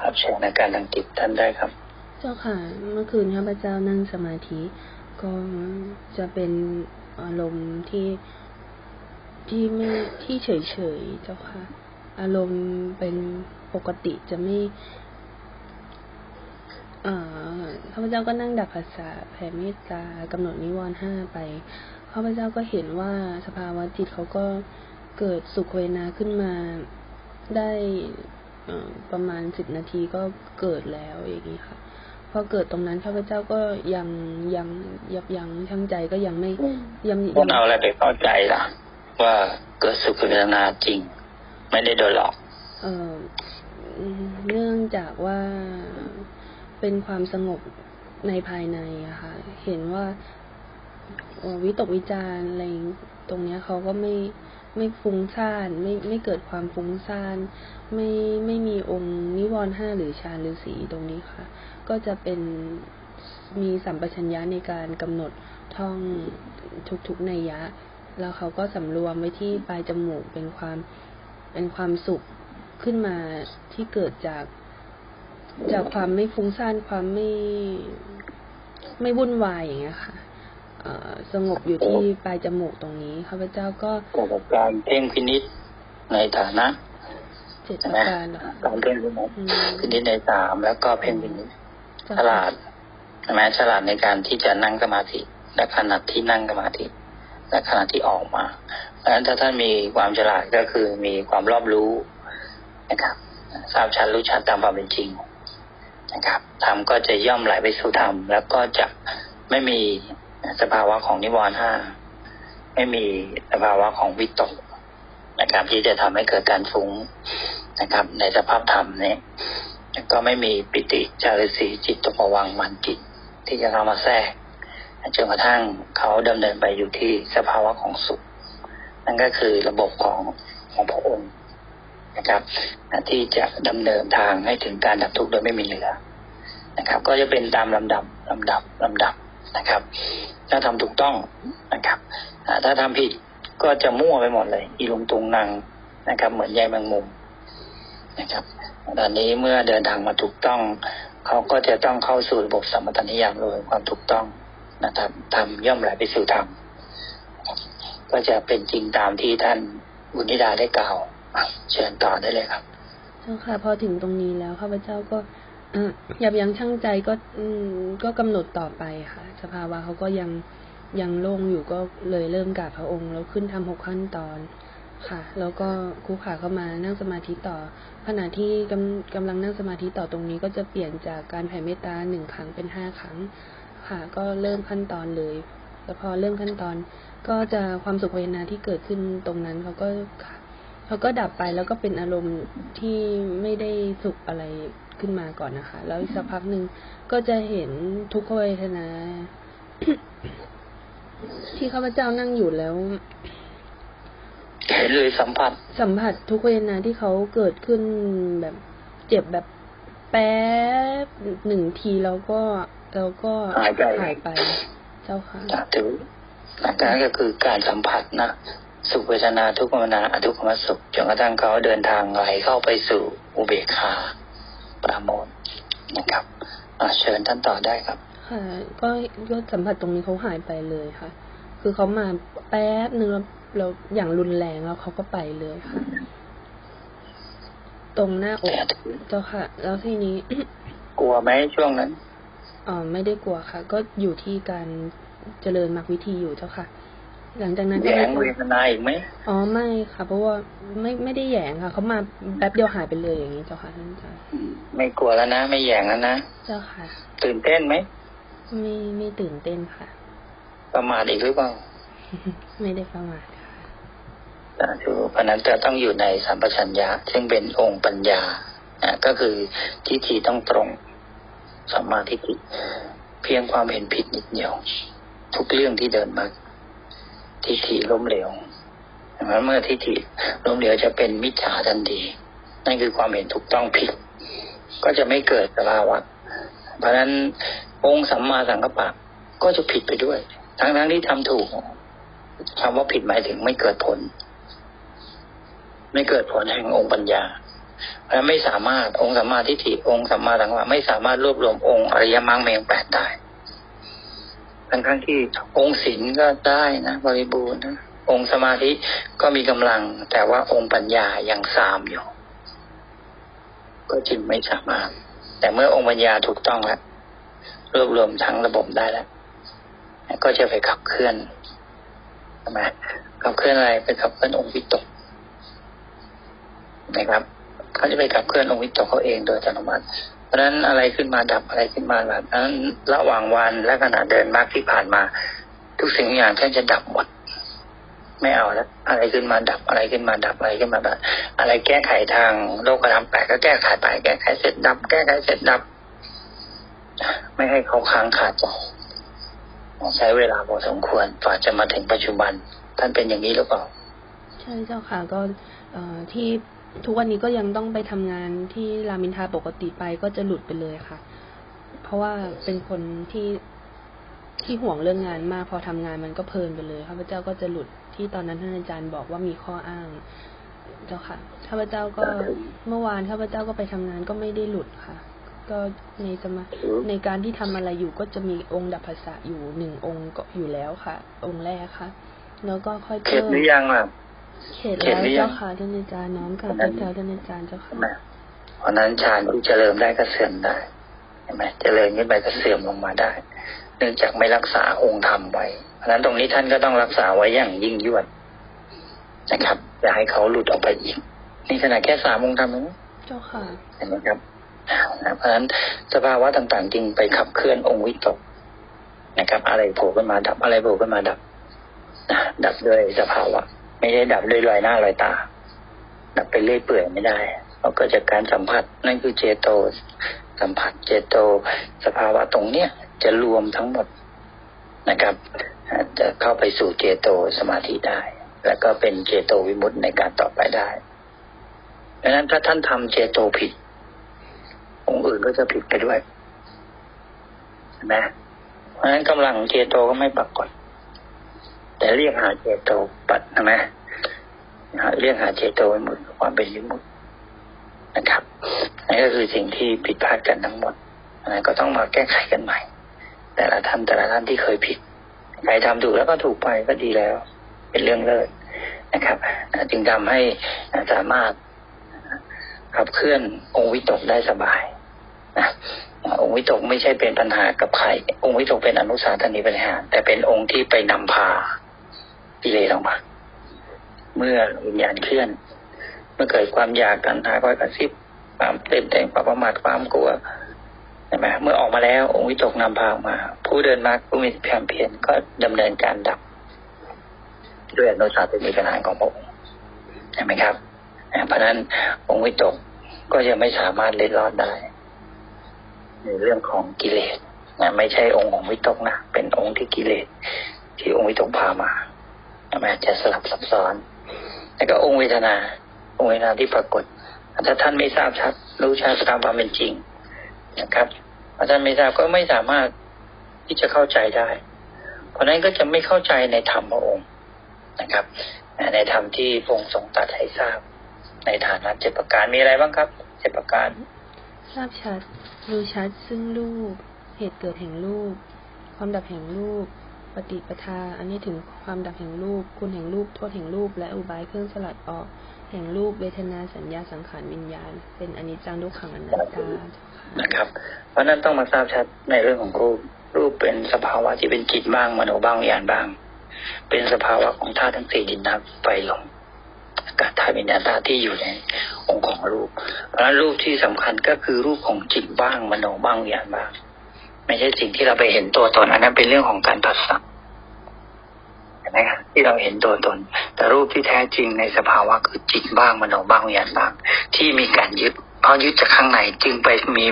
ครับเชิญอาการทางจิตท่านได้ครับ เจ้าค่ะ เมื่อคืนข้าพเจ้านั่งสมาธิก็จะเป็นอารมณ์ที่ที่ไม่ที่เฉยเฉยเจ้าค่ะ อารมณ์เป็นปกติจะไม่ข้าพเจ้าก็นั่งดับภาษาแผ่เมตตากำหนดนิวรณ์ห้าไปข้าพเจ้าก็เห็นว่าสภาวะจิตเขาก็เกิดสุขเวนาขึ้นมาได้ ประมาณสิบนาทีก็เกิดแล้วอย่างนี้ค่ะพอเกิดตรงนั้นข้าพเจ้าก็ยังยังยับยั้งชั่งใจก็ยังไม่ยังคุณเอาอะไรไปเข้าใจล่ะ ว่าเกิดสุขเวทนาจริง ไม่ได้โดนหลอก เอ่อเนื่องจากว่าเป็นความสงบในภายในอะค่ะ เห็นว่าเอ่อวิตกวิจารณ์อะไรตรงเนี้ยเขาก็ไม่ ไม่ฟุ้งซ่านไม่ไม่เกิดความฟุ้งซ่านไม่ไม่มีองค์นิวรณ์ห้าหรือฌานหรือสีตรงนี้ค่ะ ก็จะเป็นมีสัมปชัญญะในการกำหนดท่องทุกๆนัยยะ แล้วเขาก็สำรวมไว้ที่ปลายจมูกเป็นความเป็นความสุขขึ้นมาที่เกิดจาก จากความไม่ฟุ้งซ่านความไม่ไม่วุ่นวายอย่างเงี้ยค่ะ สงบอยู่ที่ปลายจมูกตรงนี้ข้าพเจ้าก็เกี่ยวกับการเพ่งพินิษในฐานะเจ็ดใช่อาไหมการเหรอคะการเพ่งพินิษอืมพินิษในสามแล้วก็เพ่งพินิษเจ้าฉลาดใช่ไหมฉลาดในการที่จะนั่งสมาธิและขณะที่นั่งสมาธิและขณะที่ออกมาเพราะฉะนั้นถ้าท่านมีความฉลาดก็คือมีความรอบรู้นะครับทราบชัดรู้ชัดตามความเป็นจริงนะครับธรรมก็จะย่อมไหลไปสู่ธรรมแล้วก็จะไม่มี สภาวะของนิวรณ์ห้าไม่มีสภาวะของวิตกนะครับ ที่จะทำให้เกิดการฟุ้งนะครับ ในสภาพธรรมนี้ก็ไม่มีปิติจาริสีจิตตภวังมันจิต ที่จะเข้ามาแทรกจนกระทั่งเขาดำเนินไปอยู่ที่สภาวะของสุข นั่นก็คือระบบของของพระองค์นะครับ ที่จะดำเนินทางให้ถึงการดับทุกข์โดยไม่มีเหลือนะครับ ก็จะเป็นตามลำดับลำดับลำดับ นะครับ ถ้าทำถูกต้องนะครับถ้าทำผิดก็จะมั่วไปหมดเลย อีลุงตุงนางนะครับ เหมือนใยแมงมุมนะครับตอนนี้เมื่อเดินทางมาถูกต้อง เขาก็จะต้องเข้าสู่ระบบสมปทานิยามโดยความถูกต้องนะครับทำย่อมไหลไปสู่ธรรมก็จะเป็นจริงตามที่ท่านบุญนิดาได้กล่าว เชิญต่อได้เลยครับเจ้าค่ะพอถึงตรงนี้แล้วข้าพเจ้าก็ ยับยั้งชั่งใจก็อืก็กำหนดต่อไปค่ะ สภาวะเขาก็ยังยังโล่งอยู่ก็เลยเริ่มกราบพระองค์ แล้วขึ้นทำหกขั้นตอนค่ะ แล้วก็คู่ขาเข้ามานั่งสมาธิต่อ ขณะที่กำกำลังนั่งสมาธิต่อตรงนี้ก็จะเปลี่ยนจากการแผ่เมตตาหนึ่งครั้งเป็นห้าครั้ง ค่ะ ก็เริ่มขั้นตอนเลยแล้วพอเริ่มขั้นตอน ก็จะความสุขเวทนาที่เกิดขึ้นตรงนั้นเขาก็เขาก็ดับไปแล้วก็เป็นอารมณ์ที่ไม่ได้สุขอะไร ขึ้นมาก่อนนะคะ แล้วอีกสักพักหนึ่งก็จะเห็นทุกขเวทนา ที่ข้าพเจ้านั่งอยู่แล้วเห็นเลยสัมผัส สัมผัสทุกเวทนาที่เขาเกิดขึ้นแบบเจ็บแบบแป๊บหนึ่งทีแล้วก็แล้วก็หายไปหายไป เจ้าค่ะสาธุอาการก็คือการสัมผัสนะสุขเวทนาทุกขเวทนาอทุกขมสุขจนกระทั่งเขาเดินทางไหลเข้าไปสู่อุเบกขา ปราโมทย์นะครับอะเชิญท่านต่อได้ครับค่ะก็ก็สัมผัสตรงนี้เขาหายไปเลยค่ะ คือเขามาแป๊บหนึ่งแล้วแล้วอย่างรุนแรงแล้วเขาก็ไปเลยค่ะ ตรงหน้าอกเจ้าค่ะ แล้วทีนี้ กลัวไหมช่วงนั้นอ๋อไม่ได้กลัวค่ะ ก็อยู่ที่การเจริญมรรควิธีอยู่เจ้าค่ะ หลังจากนั้นแยก็งไม่เวทนาอีกไหมอ๋อไม่ค่ะ เพราะว่าไม่ไม่ได้แหยงค่ะเขามาแป๊บเดียวหายไปเลยอย่างนี้เจ้าค่ะท่านอาจารย์ไม่กลัวแล้วนะไม่แยงแล้วนะเจ้าค่ะ ตื่นเต้นไหมไม่ไม่ตื่นเต้นค่ะ ประมาทอีกหรือเปล่าไม่ได้ประมาทค่ะสาธุเพราะฉะนั้นจะต้องอยู่ในสัมปชัญญะซึ่งเป็นองค์ปัญญาอะก็คือทิฏฐิต้องตรงสัมมาทิฏฐิเพียงความเห็นผิดนิดเดียว ทุกเรื่องที่เดินมา ทิฏฐิล้มเหลวเพราะเมื่อทิฏฐิล้มเหลวจะเป็นมิจฉาทันทีนั่นคือความเห็นถูกต้องผิด ก็จะไม่เกิดสภาวะ เพราะฉะนั้นองค์สัมมาสังกัปปะก็จะผิดไปด้วย ทั้งทั้งๆที่ทำถูกคำว่าผิดหมายถึงไม่เกิดผล ไม่เกิดผลแห่งองค์ปัญญาเพราะไม่สามารถองค์สัมมาทิฏฐิองค์สัมมาสังวรไม่สามารถรวบรวมองค์อริยมรรคเมงแปดได้ ทั้งทั้งๆที่องค์ศีลก็ได้นะบริบูรณ์นะองค์สมาธิก็มีกำลัง แต่ว่าองค์ปัญญายังซามอยู่ ก็จึงไม่สามารถ แต่เมื่อองค์ปัญญาถูกต้องแล้วรวบรวมทั้งระบบได้แล้วก็จะไปขับเคลื่อนใช่ไหมขับเคลื่อนอะไรไปขับเคลื่อนองค์วิตกนะครับเขาจะไปขับเคลื่อนองค์วิตกเขาเองโดยอัตโนมัติ เพราะนั้นอะไรขึ้นมาดับอะไรขึ้นมาแบบนั้นระหว่างวันและขณะเดินมากที่ผ่านมา ทุกสิ่งทุกอย่างท่านจะดับหมด ไม่เอาแล้ว อะไรขึ้นมาดับอะไรขึ้นมาดับอะไรขึ้นมาดับอะไรแก้ไขทางโลกธรรมแปดก็แก้ไขไปแก้ไขเสร็จดับ แก้ไขเสร็จดับ ไม่ให้เขาค้างขาดใจใช้เวลาพอสมควรกว่าจะมาถึงปัจจุบัน ท่านเป็นอย่างนี้หรือเปล่าใช่เจ้าค่ะก็เอ่อที่ ทุกวันนี้ก็ยังต้องไปทำงานที่รามินทาปกติไปก็จะหลุดไปเลยค่ะ เพราะว่าเป็นคนที่ที่ห่วงเรื่องงานมาก พอทำงานมันก็เพลินไปเลยข้าพเจ้าก็จะหลุดที่ตอนนั้นท่านอาจารย์บอกว่ามีข้ออ้าง เจ้าค่ะข้าพเจ้าก็เมื่อวานข้าพเจ้าก็ไปทำงานก็ไม่ได้หลุดค่ะ ก็ในสมาในการที่ทำอะไรอยู่ก็จะมีองค์ดับภาษาอยู่หนึ่งองค์ก็อยู่แล้วค่ะ องค์แรกค่ะ แล้วก็ค่อยเข็ดเพิ่มหรือยังล่ะ เขตเข็ดแล้วหรือยังเจ้าค่ะท่านอาจารย์น้อมกับพระเจ้าท่านอาจารย์เจ้าค่ะนะเพราะฉะนั้นฌานที่เจริญได้ก็เสื่อมได้เห็นไหมเจริญขึ้นไปก็เสื่อมลงมาได้ เนื่องจากไม่รักษาองค์ธรรมไว้ เพราะฉะนั้นตรงนี้ท่านก็ต้องรักษาไว้อย่างยิ่งยวดนะครับอย่าให้เขาหลุดออกไปอีกนี่ขนาดแค่สามองค์ธรรมเองเจ้าค่ะเห็นไหมครับนะเพราะฉะนั้นสภาวะต่างๆจึงไปขับเคลื่อนองค์วิตกนะครับ อะไรโผล่ขึ้นมาดับอะไรโผล่ขึ้นมาดับนะดับด้วยสภาวะ ไม่ได้ดับด้วยลอยหน้าลอยตา ดับไปเรื่อยเปื่อยไม่ได้เพราะเกิดจากการสัมผัสนั่นคือเจโต สัมผัสเจโต สภาวะตรงเนี้ยจะรวมทั้งหมดนะครับ จะเข้าไปสู่เจโตสมาธิได้ แล้วก็เป็นเจโตวิมุตติในการต่อไปได้ดังนั้นถ้าท่านทำเจโตผิด องค์อื่นก็จะผิดไปด้วยนไหมเพราะฉะนั้นกำลังเจโตก็ไม่ปรากฏ แต่เรียกหาเจโตปัดนะไหมเรียกหาเจโตวิมุตความเป็นวิมุตนะครับนั่นก็คือสิ่งที่ผิดพลาดกันทั้งหมดนนั้นก็ต้องมาแก้ไขกันใหม่ แต่ละท่านแต่ละท่านที่เคยผิดใครทำถูกแล้วก็ถูกไปก็ดีแล้ว เป็นเรื่องเลิศนะครับจึงทำให้สามารถขับเคลื่อนองค์วิตกได้สบายนะองค์วิตกไม่ใช่เป็นปัญหากับใคร องค์วิตกเป็นอนุสาสนีบริหา แต่เป็นองค์ที่ไปนำพา กิเลสออกมา เมื่อวิญญาณเคลื่อน เมื่อเกิดความอยากตัณหาคอยกระซิบความเต็มแต่งความประมาทความกลัวใช่ไหมเมื่อออกมาแล้วองค์วิตกนำพาออกมา ผู้เดินมาผู้มีความเพียรก็ดำเนินการดับ ด้วยอนุสาสนีบริหารของพระองค์ใช่ไหมครับเพราะนั้นองค์วิตกก็จะไม่สามารถเล็ดรอดได้ในเรื่องของกิเลสนะไม่ใช่องค์ของวิตกนะเป็นองค์ที่กิเลส ที่องค์วิตกพามา ใช่ไหมจะสลับซับซ้อน แล้วก็องค์เวทนา องค์เวทนาที่ปรากฏถ้าท่านไม่ทราบชัด รู้ชัดตามความเป็นจริงนะครับถ้าท่านไม่ทราบก็ไม่สามารถที่จะเข้าใจได้ เพราะนั้นก็จะไม่เข้าใจในธรรมพระองค์นะครับ ในธรรมที่พระองค์ทรงตรัสให้ทราบ ในฐานะเจ็ดประการมีอะไรบ้างครับเจ็ดประการทราบชัด รู้ชัดซึ่งรูป เหตุเกิดแห่งรูป ความดับแห่งรูป ฏิปทา อันนี้ถึงความดับแห่งรูป คุณแห่งรูป โทษแห่งรูป และอุบายเครื่องสลัดออก แห่งรูปเวทนาสัญญาสังขารวิญญาณ เป็นอนิจจังทุกขังอนัตตานะครับ เพราะนั้นต้องมาทราบชัดในเรื่องของรูป รูปเป็นสภาวะที่เป็นจิตบ้างมโนบ้างวิญญาณบ้าง เป็นสภาวะของธาตุทั้งสี่ดินน้ำไฟลมอากาศธาตุวิญญาณธาตุที่อยู่ในองค์ของรูป เพราะนั้นรูปที่สำคัญก็คือรูปของจิตบ้างมโนบ้างวิญญาณบ้าง ไม่ใช่สิ่งที่เราไปเห็นตัวตน อันนั้นเป็นเรื่องของการตัดสัมเห็นไหมครับที่เราเห็นตัวตน แต่รูปที่แท้จริงในสภาวะคือจิตบ้างมโนบ้างวิญญาณบ้าง ที่มีการยึดเพราะยึดจากข้างในจึงไปมี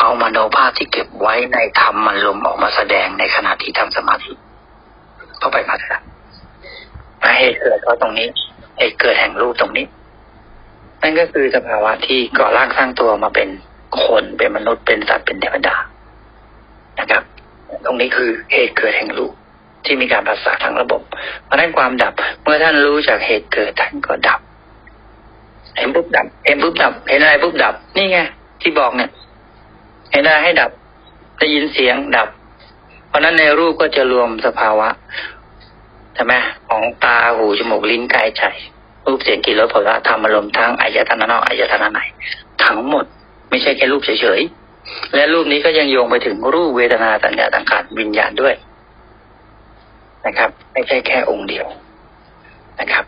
เอามโนภาพที่เก็บไว้ในธรรมมันลมออกมาแสดงในขณะที่ทำสมาธิเข้าไปพัฒนาเหตุเกิดก็ตรงนี้เหตุเกิดแห่งรูปตรงนี้ นั่นก็คือสภาวะที่ก่อร่างสร้างตัวมาเป็นคนเป็นมนุษย์เป็นสัตว์เป็นเทวดา ตรงนี้คือเหตุเกิดแห่งรูปที่มีการประสานทั้งระบบ เพราะนั้นความดับ เมื่อท่านรู้จากเหตุเกิดท่านก็ดับ เห็นปุ๊บดับ เห็นปุ๊บดับ เห็นอะไรปุ๊บดับ นี่ไงที่บอกเนี่ย เห็นอะไรให้ดับ ได้ยินเสียงดับ เพราะนั้นในรูปก็จะรวมสภาวะใช่ไหมของตาหูจมูกลิ้นกายใจรูปเสียงกลิ่นรสผลิตธรรมอารมณ์ทั้งอายตนะนอกอายตนะในทั้งหมด ไม่ใช่แค่รูปเฉยๆ และรูปนี้ก็ยังโยงไปถึงรูปเวทนาสัญญาต่างๆวิญญาณด้วยนะครับ ไม่ใช่แค่องค์เดียวนะครับ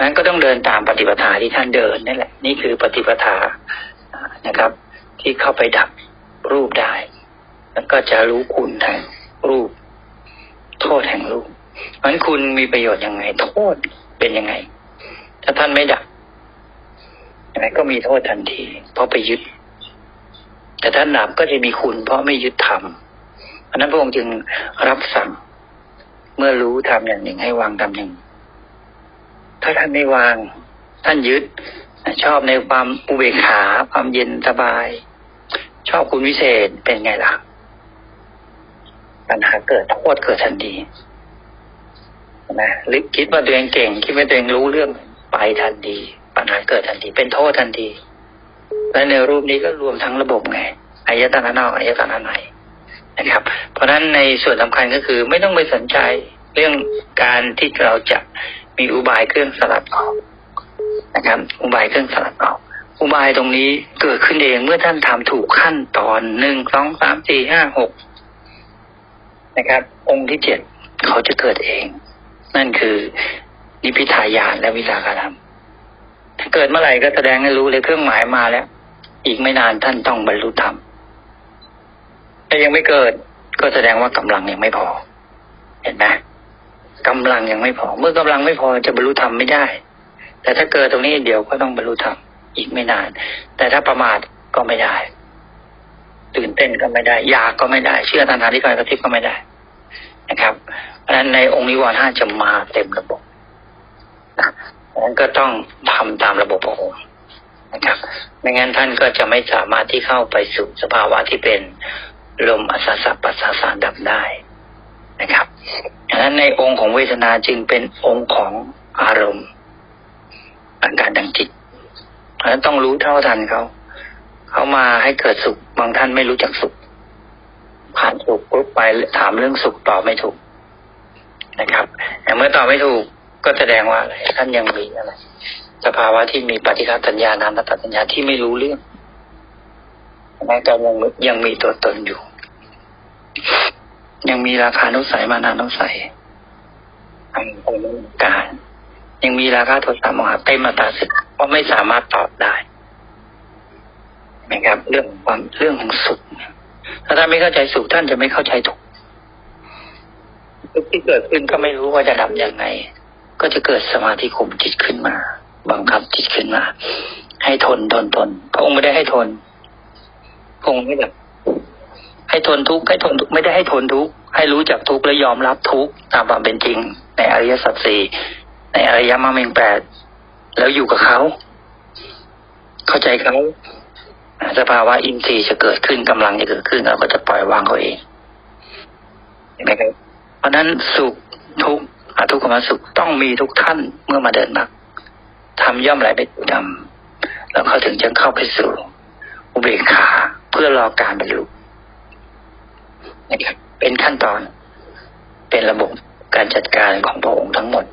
นั้นก็ต้องเดินตามปฏิปทาที่ท่านเดินนั่นแหละ นี่คือปฏิปทานะครับ ที่เข้าไปดับรูปได้ แล้วก็จะรู้คุณแห่งรูป โทษแห่งรูปเพราะนั้นคุณมีประโยชน์ยังไง โทษเป็นยังไง ถ้าท่านไม่ดับยังไงก็มีโทษทันที เพราะไปยึด แต่ท่านดับก็จะมีคุณเพราะไม่ยึดธรรมเพราะนั้นพระองค์จึงรับสั่ง เมื่อรู้ทำอย่างหนึ่งให้วางทำอย่างหนึ่งถ้าท่านไม่วาง ท่านยึด ชอบในความอุเบกขา ความเย็นสบาย ชอบคุณวิเศษเป็นไงล่ะ ปัญหาเกิดโทษเกิดทันทีนะหรือคิดว่าตัวเองเก่ง คิดว่าตัวเองรู้เรื่องไปทันทีปัญหาเกิดทันทีเป็นโทษทันที และในรูปนี้ก็รวมทั้งระบบไงอายตนะนอกอายตนะในนะครับ เพราะฉะนั้นในส่วนสำคัญก็คือไม่ต้องไปสนใจเรื่องการที่เราจะมีอุบายเครื่องสลัดออกนะครับ อุบายเครื่องสลัดออกอุบายตรงนี้เกิดขึ้นเองเมื่อท่านทำถูกขั้นตอนหนึ่งสองสามสี่ห้าหกนะครับ องค์ที่เจ็ดเขาจะเกิดเอง นั่นคือนิพพิทายานและวิสาขธรรมถ้าเกิดเมื่อไหร่ก็แสดงให้รู้เลยเครื่องหมายมาแล้ว อีกไม่นานท่านต้องบรรลุธรรมแต่ยังไม่เกิด ก็แสดงว่ากำลังยังไม่พอ เห็นไหมกำลังยังไม่พอ เมื่อกำลังไม่พอจะบรรลุธรรมไม่ได้ แต่ถ้าเกิดตรงนี้เดี๋ยวก็ต้องบรรลุธรรมอีกไม่นาน แต่ถ้าประมาทก็ไม่ได้ ตื่นเต้นก็ไม่ได้ อยากก็ไม่ได้ เชื่อทางทางที่การกระทิบก็ไม่ได้นะครับ เพราะฉะนั้นในองค์นิวรณ์ห้าจะมาเต็มระบบนะเพราะฉะนั้นก็ต้องทำตามระบบพระอง นะครับ ไม่งั้นท่านก็จะไม่สามารถที่เข้าไปสู่สภาวะที่เป็นลมอัศสะปัสสะสารดับได้นะครับดังนั้นในองค์ของเวทนาจึงเป็นองค์ของอารมณ์อาการดังจิตเพราะฉะนั้นต้องรู้เท่าทันเขา เขามาให้เกิดสุข บางท่านไม่รู้จักสุข ผ่านสุขปุ๊บไปถามเรื่องสุขตอบไม่ถูกนะครับแต่เมื่อตอบไม่ถูกก็แสดงว่าอะไรท่านยังมีอะไร สภาวะที่มีปฏิฆาตัญญานามตัญญาที่ไม่รู้เรื่องแม้แต่ยังยังมีตัวตนอยู่ ยังมีราคานุสัยมานานุสัยทางการ ยังมีราคาโทสะโมหะเต็มมาตราสิทธิ์เพราะไม่สามารถตอบได้นะครับ เรื่องความเรื่องของสุขเนี่ยถ้าท่านไม่เข้าใจสุขท่านจะไม่เข้าใจทุกข์ทุกข์ที่เกิดขึ้นก็ไม่รู้ว่าจะดับยังไง ก็จะเกิดสมาธิข่มจิตขึ้นมา บังคับจิตขึ้นมา ให้ทนทนทนพระองค์ไม่ได้ให้ทนพระองค์ไม่แบบให้ทนทุกข์ให้ทนทุกข์ไม่ได้ให้ทนทุกข์ให้รู้จักทุกข์และยอมรับทุกข์ตามความเป็นจริง ในอริยสัจสี่ในอริยมรรคมีองแปดแล้วอยู่กับเขา เข้าใจเขาสภาวะอินทรีย์จะเกิดขึ้นกำลังจะเกิดขึ้นเราก็จะปล่อยวางเขาเองเห็นไหมครับเพราะฉะนั้นสุขทุกข์อทุกขมสุขต้องมีทุกท่านเมื่อมาเดินมรรค ทำย่อมไหลไปสู่ธรรมแล้วเขาถึงจะเข้าไปสู่อุเบกขาเพื่อรอการบรรลุนะครับเป็นขั้นตอนเป็นระบบการจัดการของพระองค์ทั้งหมด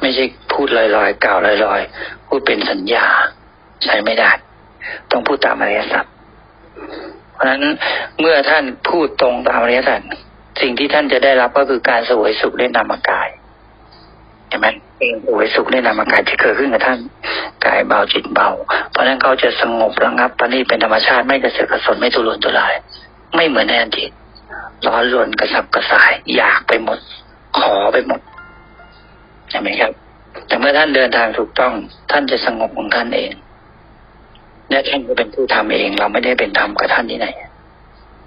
ไม่ใช่พูดลอยๆกล่าวลอยๆพูดเป็นสัญญาใช้ไม่ได้ ต้องพูดตามอริยสัจเพราะฉะนั้นเมื่อท่านพูดตรงตามอริยสัจสิ่งที่ท่านจะได้รับก็คือการสวยสุขด้วยนามกายใช่ไหม เองสวยสุขด้วยนามกายจะเกิดขึ้นกับท่านกายเบาจิตเบา เพราะนั้นเขาจะสงบระงับปณีเป็นธรรมชาติไม่กระเสือกกระสนไม่ทุรนทุราย ไม่เหมือนในอดีตร้อนรนกระสับกระส่าย อยากไปหมด ขอไปหมดใช่ไหมครับ แต่เมื่อท่านเดินทางถูกต้อง ท่านจะสงบของท่านเองและท่านก็เป็นผู้ทำเอง เราไม่ได้เป็นทำกับท่านที่ไหน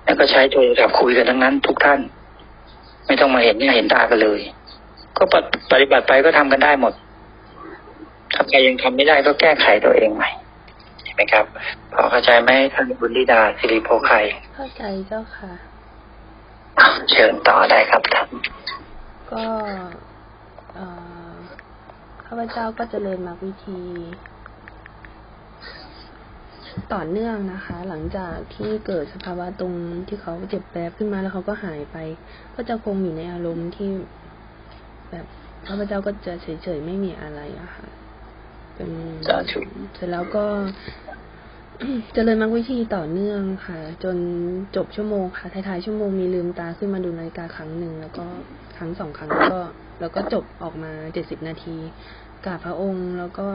แล้วก็ใช้โทรศัพท์คุยกันทั้งนั้น ทุกท่าน ไม่ต้องมาเห็นเนี่ยเห็นตากันเลย ก็ปฏิบัติไปก็ทำกันได้หมดถ้าใครยังทำไม่ได้ก็แก้ไขตัวเองใหม่เห็นไหมครับ พอเข้าใจไหมท่านบุญธิดาสิริโพไคเข้าใจเจ้าค่ะ เชิญต่อได้ครับท่านก็เอ่อข้าพเจ้าก็เจริญมรรควิธี ต่อเนื่องนะคะ หลังจากที่เกิดสภาวะตรงที่เขาเจ็บแป๊บขึ้นมาแล้วเขาก็หายไป ก็จะคงอยู่ในอารมณ์ที่ แบบพระพเจ้าก็จะเฉยๆไม่มีอะไรอะค่ะเป็นสาธุเสร็จแล้วก็เจริญมรรควิธีต่อเนื่องค่ะ จนจบชั่วโมงค่ะท้ายๆชั่วโมงมีลืมตาขึ้นมาดูนาฬิกาครั้งหนึ่งแล้วก็ครั้งสองครั้งแล้วก็ แล้วก็จบออกมาเจ็ดสิบนาทีกราบพระองค์แล้วก็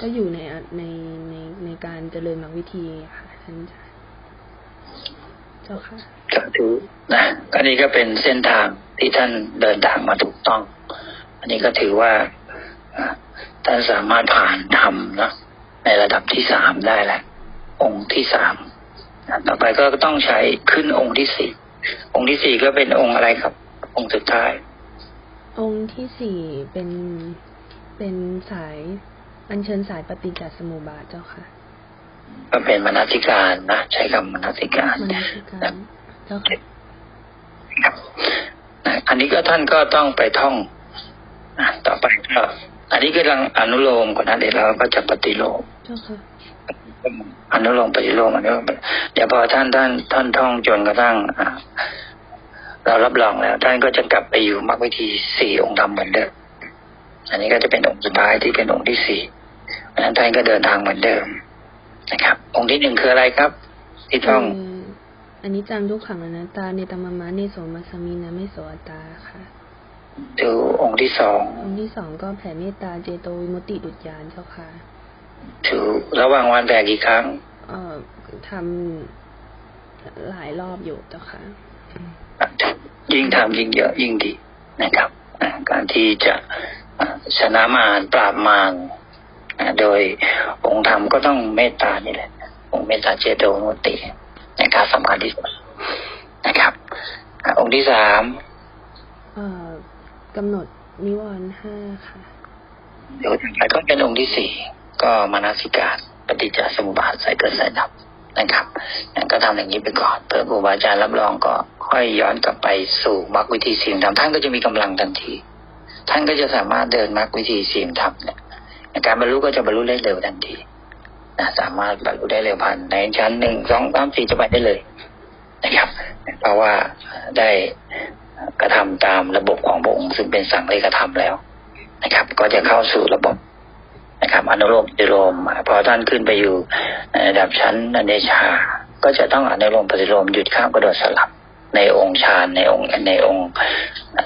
ก็อยู่ในอะในในในการเจริญมรรควิธีค่ะท่านอาจารย์เจ้าค่ะสาธุนะก็นี่ก็เป็นเส้นทางที่ท่านเดินทางมาถูกต้อง อันนี้ก็ถือว่าอ่าท่านสามารถผ่านทำเนอะในระดับที่สามได้แหละ องค์ที่สามอะต่อไปก็ต้องใช้ขึ้นองค์ที่สี่องค์ที่สี่ก็เป็นองค์อะไรครับ องค์สุดท้าย องค์ที่สี่เป็นเป็นสายอัญเชิญสายปฏิจจสมุปบาทเจ้าค่ะ ก็เป็นมนสิการนะใช้คำมนสิการมนสิการเจ้าค่ะครับนะอันนี้ก็ท่านก็ต้องไปท่องนะต่อไปก็อันนี้กำลังอนุโลมก่อนนะเดี๋ยวเราก็จะปฏิโลมเจ้าค่ะอนุโลมปฏิโลมอนุโลมปฏิเดี๋ยวพอท่านท่านท่านท่องจนกระทั่งอ่าเรารับรองแล้ว ท่านก็จะกลับไปอยู่มรรควิธีสี่องค์ดำเหมือนเดิมอันนี้ก็จะเป็นองค์สุดท้ายที่เป็นองค์ที่สี่เพราะฉะนั้นท่านก็เดินทางเหมือนเดิม นะครับ องค์ที่หนึ่งคืออะไรครับ ที่ท่องเอันนี้จังทุกขังอนัตตาเนตมามะเนโสมัสสมินะไม่โสอัตตาค่ะดูองค์ที่สององค์ที่สองก็แผ่เมตตาเจโตวิมุตติดุจยานเจ้าค่ะถือระหว่างวันแบกกี่ครั้ง เอ่อทำหลายรอบอยู่เจ้าค่ะยิ่งทำยิ่งเยอะยิ่งดีนะครับอ่าการที่จะอ่าชนะมารปราบมารอ่า โดยองค์ธรรมก็ต้องเมตตานี่แหละ องค์เมตตาเจโตมุตินะครับสำคัญที่สุดนะครับอ่าองค์ที่สามเอ่อกำหนดนิวรณ์ห้าค่ะเดี๋ยวถัดไปก็เป็นองค์ที่สี่ก็มานาสิการปฏิจจสมุปบาทใส่เกิดใส่ดับนะครับงั้นก็ทำอย่างนี้ไปก่อนเพื่อครูบาอาจารย์รับรองก็ค่อยย้อนกลับไปสู่มรรควิธีเสียงธรรมท่านก็จะมีกำลังทันที ท่านก็จะสามารถเดินมรรควิธีเสียงธรรมเนี่ย การบรรลุก็จะบรรลุได้เร็วทันทีนะสามารถบรรลุได้เร็วพันในชั้นหนึ่งสองสามสี่จะไปได้เลยนะครับ เพราะว่าได้กระทำตามระบบของพระองค์ซึ่งเป็นสังเลกธรรมแล้วนะครับ ก็จะเข้าสู่ระบบนะครับอนุโลมปฏิโลมพอท่านขึ้นไปอยู่ในระดับชั้นอเนชา ก็จะต้องอนุโลมปฏิโลมหยุดข้ามกระโดดสลับในองค์ฌานในองค์ในองค์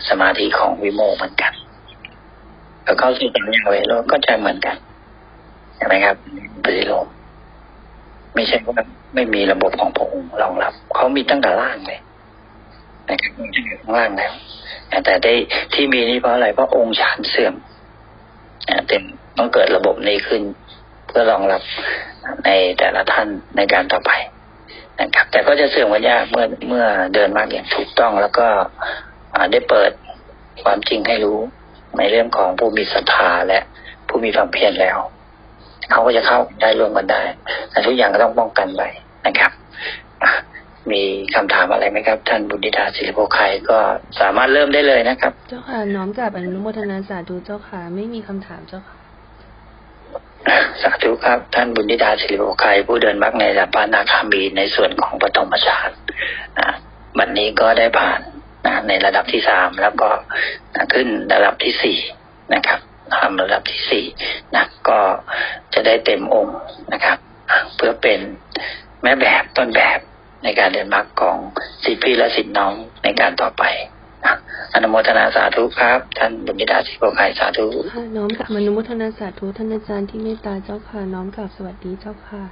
สมาธิของวิโมกข์เหมือนกัน เข้าสู่สัญญาเวโรก็จะเหมือนกันใช่ไหมครับปฏิโลมไม่ใช่ว่าไม่มีระบบของพระองค์รองรับเขามีตั้งแต่ล่างเลยนะครับตั้งแต่ข้างล่างแล้วแต่ได้ที่มีนี่เพราะอะไรเพราะองค์ฌานเสื่อมอ่าเต็มต้องเกิดระบบนี้ขึ้น เพื่อรองรับในแต่ละท่านในการต่อไปนะครับ แต่ก็จะเสื่อมกันยากเมื่อเมื่อเดินมากอย่างถูกต้องแล้วก็ได้เปิดความจริงให้รู้ ในเรื่องของผู้มีศรัทธาและผู้มีความเพียรแล้ว เขาก็จะเข้าได้ร่วมกันได้ แต่ทุกอย่างก็ต้องป้องกันไว้นะครับอะมีคำถามอะไรไหมครับ ท่านบุญธิดาศิริโภคายก็สามารถเริ่มได้เลยนะครับ เจ้าค่ะน้อมกราบอนุโมทนาสาธุเจ้าค่ะ ไม่มีคำถามเจ้าค่ะสาธุครับ ท่านบุญธิดาศิริโภคายผู้เดินมรรคในระดับปานาคามีในส่วนของปฐมฌานนะบัดนนี้ก็ได้ผ่าน นะในระดับที่สามแล้วก็นะขึ้นระดับที่สี่นะครับทำระดับที่สี่นะก็จะได้เต็มองค์นะครับ เพื่อเป็นแม่แบบต้นแบบในการเดินมรรคของสิทธิพี่และสิทธิน้องในการต่อไปอนุโมทนาสาธุครับ ท่านบุญธิดาศิริโภคสาธุค่ะน้อมกราบอนุโมทนาสาธุท่านอาจารย์ที่เมตตาเจ้าค่ะน้อมกราบสวัสดีเจ้าค่ะ